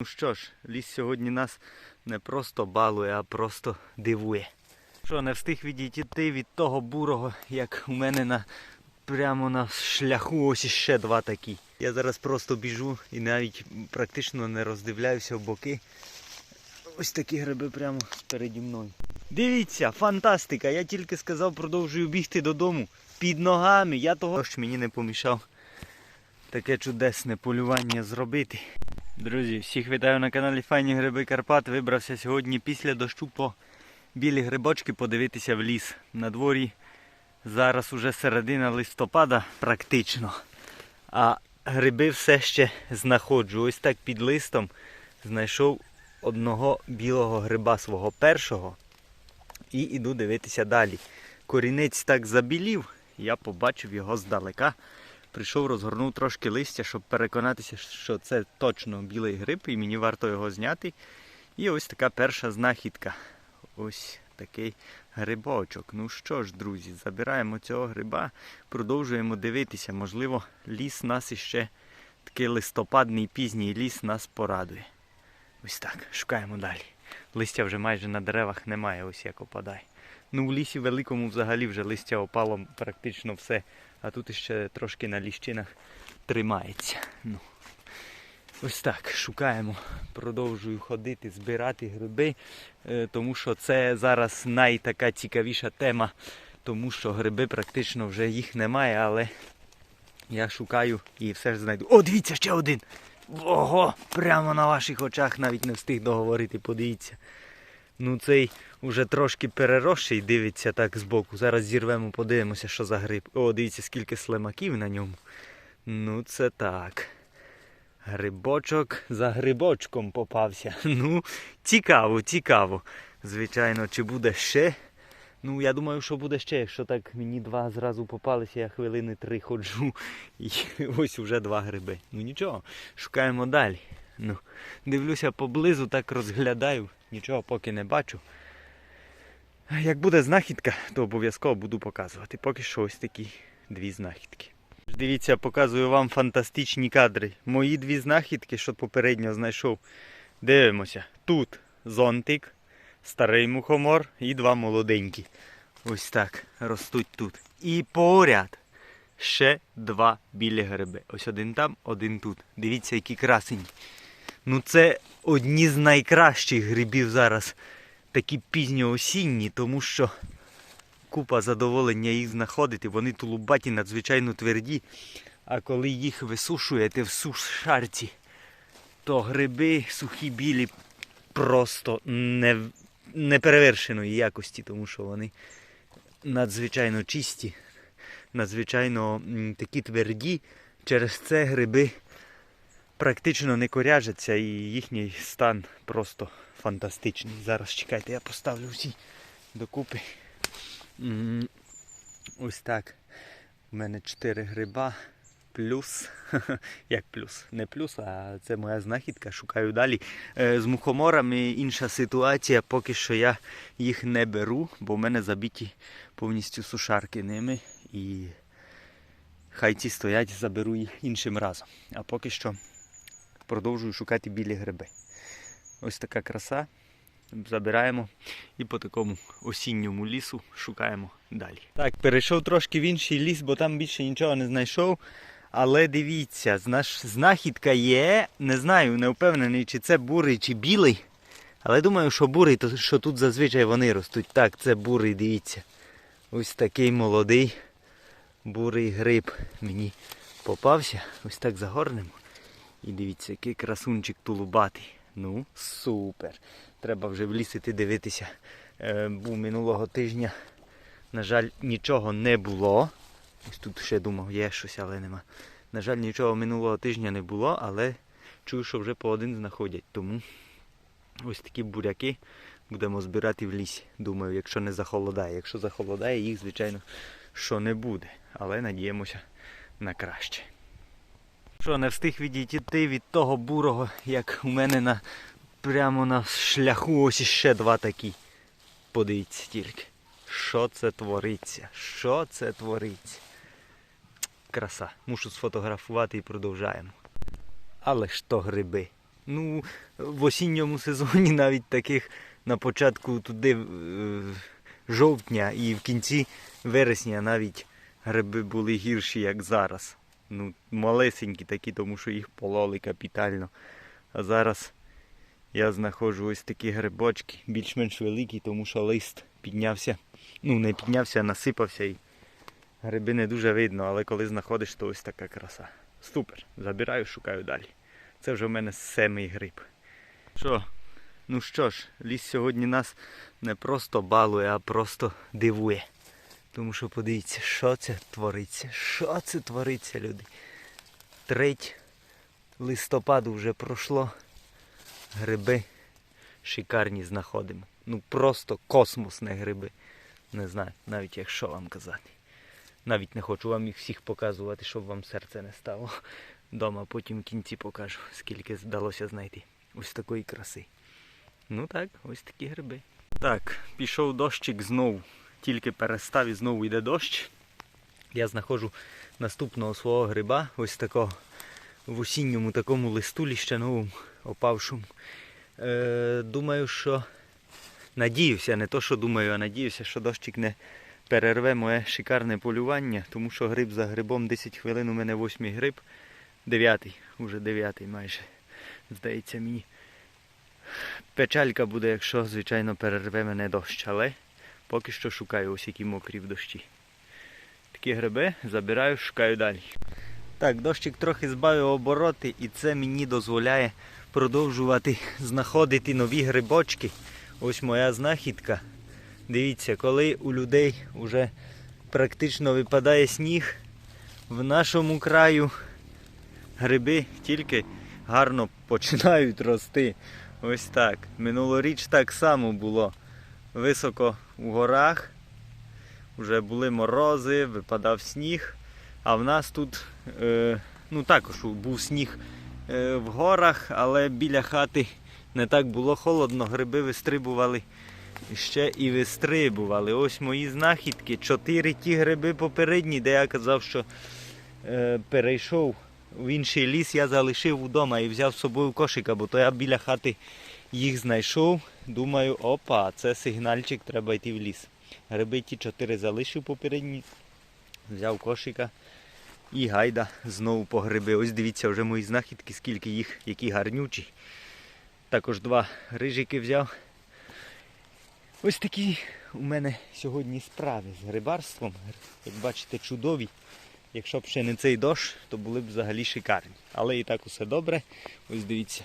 Ну що ж, ліс сьогодні нас не просто балує, а просто дивує. Що, не встиг відійти від того бурого, як у мене на прямо на шляху ось іще два такі. Я зараз просто біжу і навіть практично не роздивляюся в боки. Ось такі гриби прямо переді мною. Дивіться, фантастика! Я тільки сказав, продовжую бігти додому. Під ногами. Я того ж мені не помішав таке чудесне полювання зробити. Друзі, всіх вітаю на каналі Файні Гриби Карпат. Вибрався сьогодні після дощу по білі грибочки подивитися в ліс. На дворі зараз уже середина листопада практично. А гриби все ще знаходжу. Ось так під листом знайшов одного білого гриба свого першого і іду дивитися далі. Корінець так забілів, я побачив його здалека. Прийшов, розгорнув трошки листя, щоб переконатися, що це точно білий гриб, і мені варто його зняти. І ось така перша знахідка. Ось такий грибочок. Ну що ж, друзі, забираємо цього гриба, продовжуємо дивитися. Можливо, ліс нас іще такий листопадний пізній ліс нас порадує. Ось так, шукаємо далі. Листя вже майже на деревах немає, ось як опадає. Ну, в лісі великому взагалі вже листя опало практично все, а тут іще трошки на ліщинах тримається. Ну. Ось так, шукаємо, продовжую ходити, збирати гриби, е, тому що це зараз найтака цікавіша тема, тому що гриби практично вже їх немає, але я шукаю і все ж знайду. О, дивіться, ще один! Ого! Прямо на ваших очах навіть не встиг договорити, подивіться. Ну цей уже трошки переросший, дивиться так збоку. Зараз зірвемо, подивимося, що за гриб. О, дивіться, скільки слимаків на ньому. Ну це так. Грибочок за грибочком попався. Ну, цікаво, цікаво. Звичайно, чи буде ще? Ну, я думаю, що буде ще, якщо так мені два зразу попалися, я хвилини три ходжу. І ось уже два гриби. Ну нічого, шукаємо далі. Ну, дивлюся поблизу, так розглядаю, нічого поки не бачу. Як буде знахідка, то обов'язково буду показувати. Поки що ось такі дві знахідки. Дивіться, показую вам фантастичні кадри. Мої дві знахідки, що попередньо знайшов. Дивимося. Тут зонтик, старий мухомор і два молоденькі. Ось так ростуть тут. І поряд ще два білі гриби. Ось один там, один тут. Дивіться, які красені. Ну це одні з найкращих грибів зараз. Такі пізньоосінні, тому що купа задоволення їх знаходити. Вони тулубаті надзвичайно тверді. А коли їх висушуєте в сушарці, то гриби сухі білі просто не, неперевершеної якості, тому що вони надзвичайно чисті, надзвичайно такі тверді. Через це гриби практично не коряжаться і їхній стан просто фантастичний. Зараз чекайте, я поставлю всі докупи. Ось так. У мене 4 гриба. Плюс, як плюс, не плюс, а це моя знахідка, шукаю далі. Е, З мухоморами інша ситуація, поки що я їх не беру, бо в мене забиті повністю сушарки ними. І хай ці стоять, заберу їх іншим разом. А поки що продовжую шукати білі гриби. Ось така краса. Забираємо і по такому осінньому лісу шукаємо далі. Так, перейшов трошки в інший ліс, бо там більше нічого не знайшов. Але дивіться, знахідка є. Не знаю, не впевнений, чи це бурий, чи білий. Але думаю, що бурий, то що тут зазвичай вони ростуть. Так, це бурий, дивіться. Ось такий молодий бурий гриб мені попався. Ось так загорнемо. І дивіться, який красунчик тулубатий. Ну, супер. Треба вже в ліс іти дивитися. Е, був минулого тижня. На жаль, нічого не було. Ось тут ще думав, є щось, але нема. На жаль, нічого минулого тижня не було, але чую, що вже по один знаходять. Тому ось такі буряки будемо збирати в лісі. Думаю, якщо не захолодає. Якщо захолодає, їх, звичайно, що не буде. Але надіємося на краще. Що, не встиг відійти від того бурого, як у мене на прямо на шляху ось іще два такі. Подивіться тільки. Що це твориться? Що це твориться? Краса. Мушу сфотографувати і продовжаємо. Але ж то гриби. Ну, в осінньому сезоні навіть таких на початку туди е, жовтня і в кінці вересня навіть гриби були гірші, як зараз. Ну, малесенькі такі, тому що їх пололи капітально. А зараз я знаходжу ось такі грибочки, більш-менш великі, тому що лист піднявся. Ну, не піднявся, а насипався і гриби не дуже видно, але коли знаходиш, то ось така краса. Супер. Забираю, шукаю далі. Це вже в мене семий гриб. Що? Ну що ж, ліс сьогодні нас не просто балує, а просто дивує. Тому що подивіться, що це твориться, що це твориться, люди. Треть листопаду вже пройшло. Гриби шикарні знаходимо. Ну просто космосне гриби. Не знаю, навіть як що вам казати. Навіть не хочу вам їх всіх показувати, щоб вам серце не стало. Дома потім в кінці покажу, скільки вдалося знайти. Ось такої краси. Ну так, ось такі гриби. Так, пішов дощик знову. Тільки перестав і знову йде дощ. Я знаходжу наступного свого гриба, ось такого в осінньому такому листу ще новому опавшому. Е, думаю, що надіюся, не то, що думаю, а надіюся, що дощик не перерве моє шикарне полювання, тому що гриб за грибом 10 хвилин у мене восьмий гриб. Дев'ятий, уже дев'ятий майже. Здається мені. Печалька буде, якщо, звичайно, перерве мене дощ, але поки що шукаю ось які мокрі в дощі. Такі гриби забираю, шукаю далі. Так, дощик трохи збавив обороти і це мені дозволяє продовжувати знаходити нові грибочки. Ось моя знахідка. Дивіться, коли у людей вже практично випадає сніг, в нашому краю гриби тільки гарно починають рости. Ось так. Минулоріч так само було. Високо у горах. Вже були морози, випадав сніг. А в нас тут е, ну також був сніг е, в горах, але біля хати не так було холодно, гриби вистрибували ще і вистрибували. Ось мої знахідки. Чотири ті гриби попередні, де я казав, що е, перейшов в інший ліс, я залишив вдома і взяв з собою кошика, бо то я біля хати їх знайшов. Думаю, опа, це сигнальчик, треба йти в ліс. Гриби ті чотири залишив попередні, взяв кошика і гайда знову по гриби. Ось дивіться вже мої знахідки, скільки їх, які гарнючі. Також два рижики взяв. Ось такі у мене сьогодні справи з грибарством. Як бачите, чудові. Якщо б ще не цей дощ, то були б взагалі шикарні. Але і так усе добре. Ось дивіться.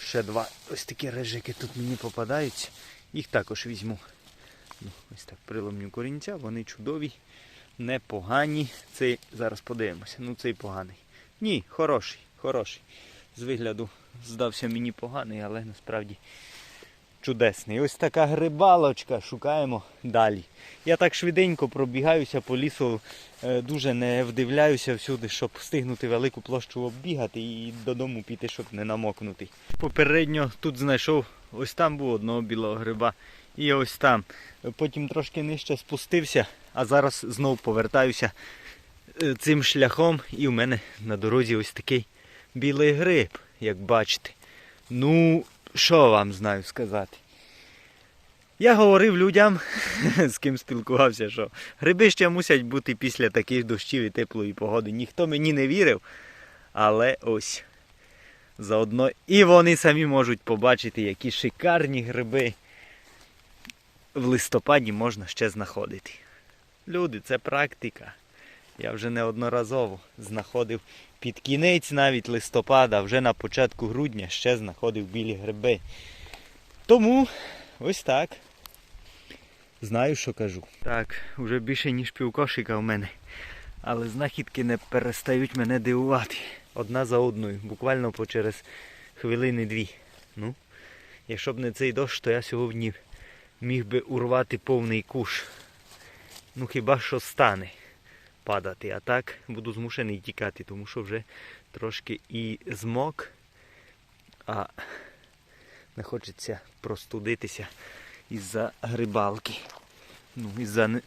Ще два ось такі режики тут мені попадаються. Їх також візьму. Ну, Ось так приломню корінця, вони чудові, непогані. Цей зараз подивимося. Ну цей поганий. Ні, хороший, хороший. З вигляду здався мені поганий, але насправді чудесний. Ось така грибалочка, шукаємо далі. Я так швиденько пробігаюся по лісу, е, дуже не вдивляюся всюди, щоб встигнути велику площу оббігати і додому піти, щоб не намокнути. Попередньо тут знайшов, ось там був одного білого гриба. І ось там. Потім трошки нижче спустився, а зараз знову повертаюся е, цим шляхом. І в мене на дорозі ось такий білий гриб, як бачите. Ну, що вам знаю сказати? Я говорив людям, з ким спілкувався, що гриби ще мусять бути після таких дощів і теплої погоди. Ніхто мені не вірив, але ось заодно і вони самі можуть побачити, які шикарні гриби в листопаді можна ще знаходити. Люди, це практика. Я вже неодноразово знаходив під кінець навіть листопада, вже на початку грудня ще знаходив білі гриби. Тому ось так. Знаю, що кажу. Так, вже більше ніж півкошика в мене. Але знахідки не перестають мене дивувати. Одна за одною, буквально по через хвилини дві. Ну, якщо б не цей дощ, то я сьогодні міг би урвати повний куш. Ну хіба що стане падати. А так буду змушений тікати, тому що вже трошки і змок, а не хочеться простудитися із-за грибалки. Ну, із-за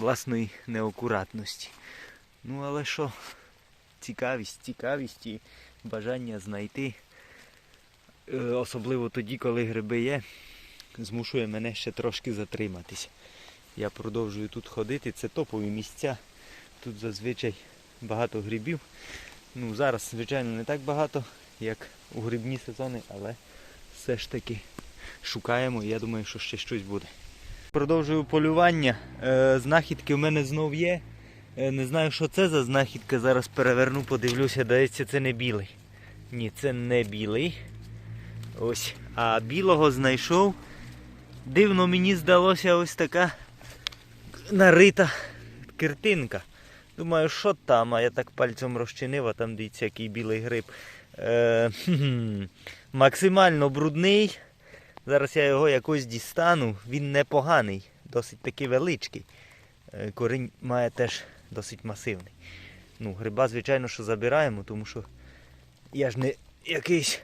власної неакуратності. Ну але що, цікавість, цікавість і бажання знайти е, особливо тоді, коли гриби є, змушує мене ще трошки затриматися. Я продовжую тут ходити, це топові місця. Тут зазвичай багато грибів. Ну, зараз, звичайно, не так багато, як у грибні сезони, але все ж таки шукаємо і я думаю, що ще щось буде. Продовжую полювання. Е, знахідки в мене знов є. Е, не знаю, що це за знахідка. Зараз переверну, подивлюся, здається, це не білий. Ні, це не білий. Ось. А білого знайшов. Дивно мені здалося ось така нарита картинка. Думаю, що там, а я так пальцем розчинив, а там дивіться, який білий гриб. Е, хм, максимально брудний. Зараз я його якось дістану. Він непоганий, досить таки величкий. Е, Корінь має теж досить масивний. Ну, гриба, звичайно, що забираємо, тому що я ж не якийсь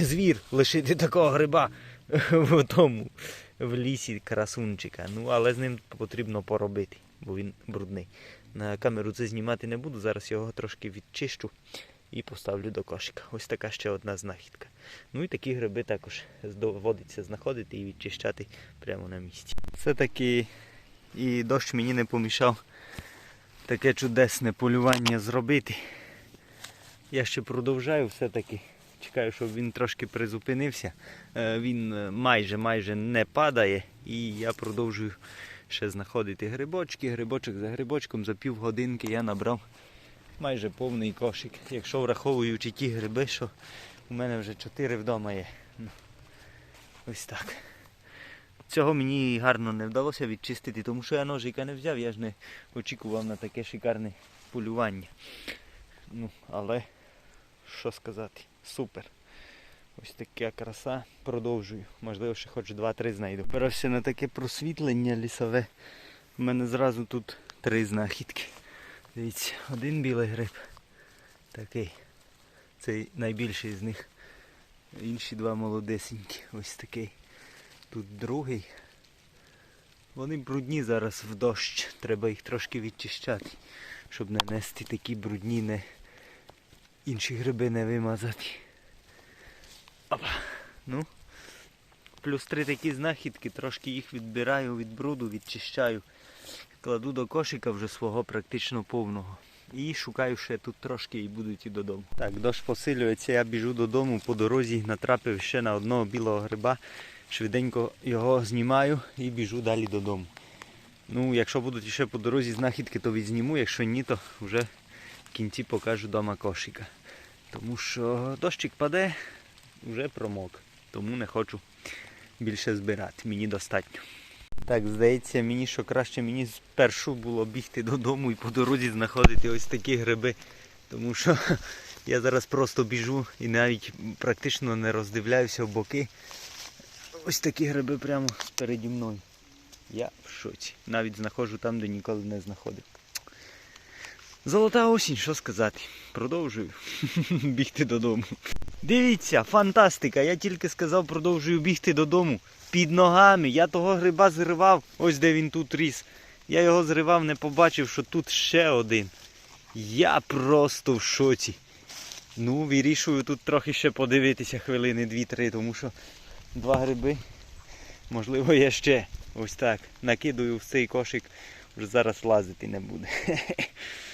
звір лишити такого гриба в тому в лісі красунчика. Ну, але з ним потрібно поробити, бо він брудний. Камеру це знімати не буду, зараз його трошки відчищу і поставлю до кошика. Ось така ще одна знахідка. Ну і такі гриби також доводиться знаходити і відчищати прямо на місці. Все-таки і дощ мені не помішав таке чудесне полювання зробити. Я ще продовжаю все-таки. Чекаю, щоб він трошки призупинився. Е, Він майже майже не падає. І я продовжую ще знаходити грибочки. Грибочок за грибочком за півгодинки я набрав майже повний кошик. Якщо враховуючи ті гриби, що у мене вже чотири вдома є. Ну, ось так. Цього мені гарно не вдалося відчистити, тому що я ножика не взяв, я ж не очікував на таке шикарне полювання. Ну, але що сказати, супер. Ось така краса. Продовжую. Можливо, ще хоч 2-3 знайду. Опирався на таке просвітлення лісове. У мене зразу тут три знахідки. Дивіться, один білий гриб. Такий. Цей найбільший з них. Інші два молодесенькі. Ось такий. Тут другий. Вони брудні зараз в дощ. Треба їх трошки відчищати, щоб не нести такі брудні, не інші гриби не вимазати. Опа. Ну. Плюс три такі знахідки, трошки їх відбираю від бруду, відчищаю. Кладу до кошика вже свого практично повного. І шукаю ще тут трошки і буду йти додому. Так, дощ посилюється, я біжу додому, по дорозі натрапив ще на одного білого гриба. Швиденько його знімаю і біжу далі додому. Ну, якщо будуть ще по дорозі знахідки, то відзніму, якщо ні, то вже в кінці покажу дома кошика. Тому що дощик паде, вже промок. Тому не хочу більше збирати. Мені достатньо. Так, здається, мені що краще мені спершу було бігти додому і по дорозі знаходити ось такі гриби. Тому що я зараз просто біжу і навіть практично не роздивляюся в боки. Ось такі гриби прямо переді мною. Я в шоці. Навіть знаходжу там, де ніколи не знаходив. Золота осінь, що сказати. Продовжую бігти додому. Дивіться, фантастика! Я тільки сказав, продовжую бігти додому. Під ногами. Я того гриба зривав, ось де він тут ріс. Я його зривав, не побачив, що тут ще один. Я просто в шоці. Ну, вирішую тут трохи ще подивитися хвилини 2-3, тому що два гриби. Можливо, я ще ось так накидаю в цей кошик, вже зараз лазити не буде.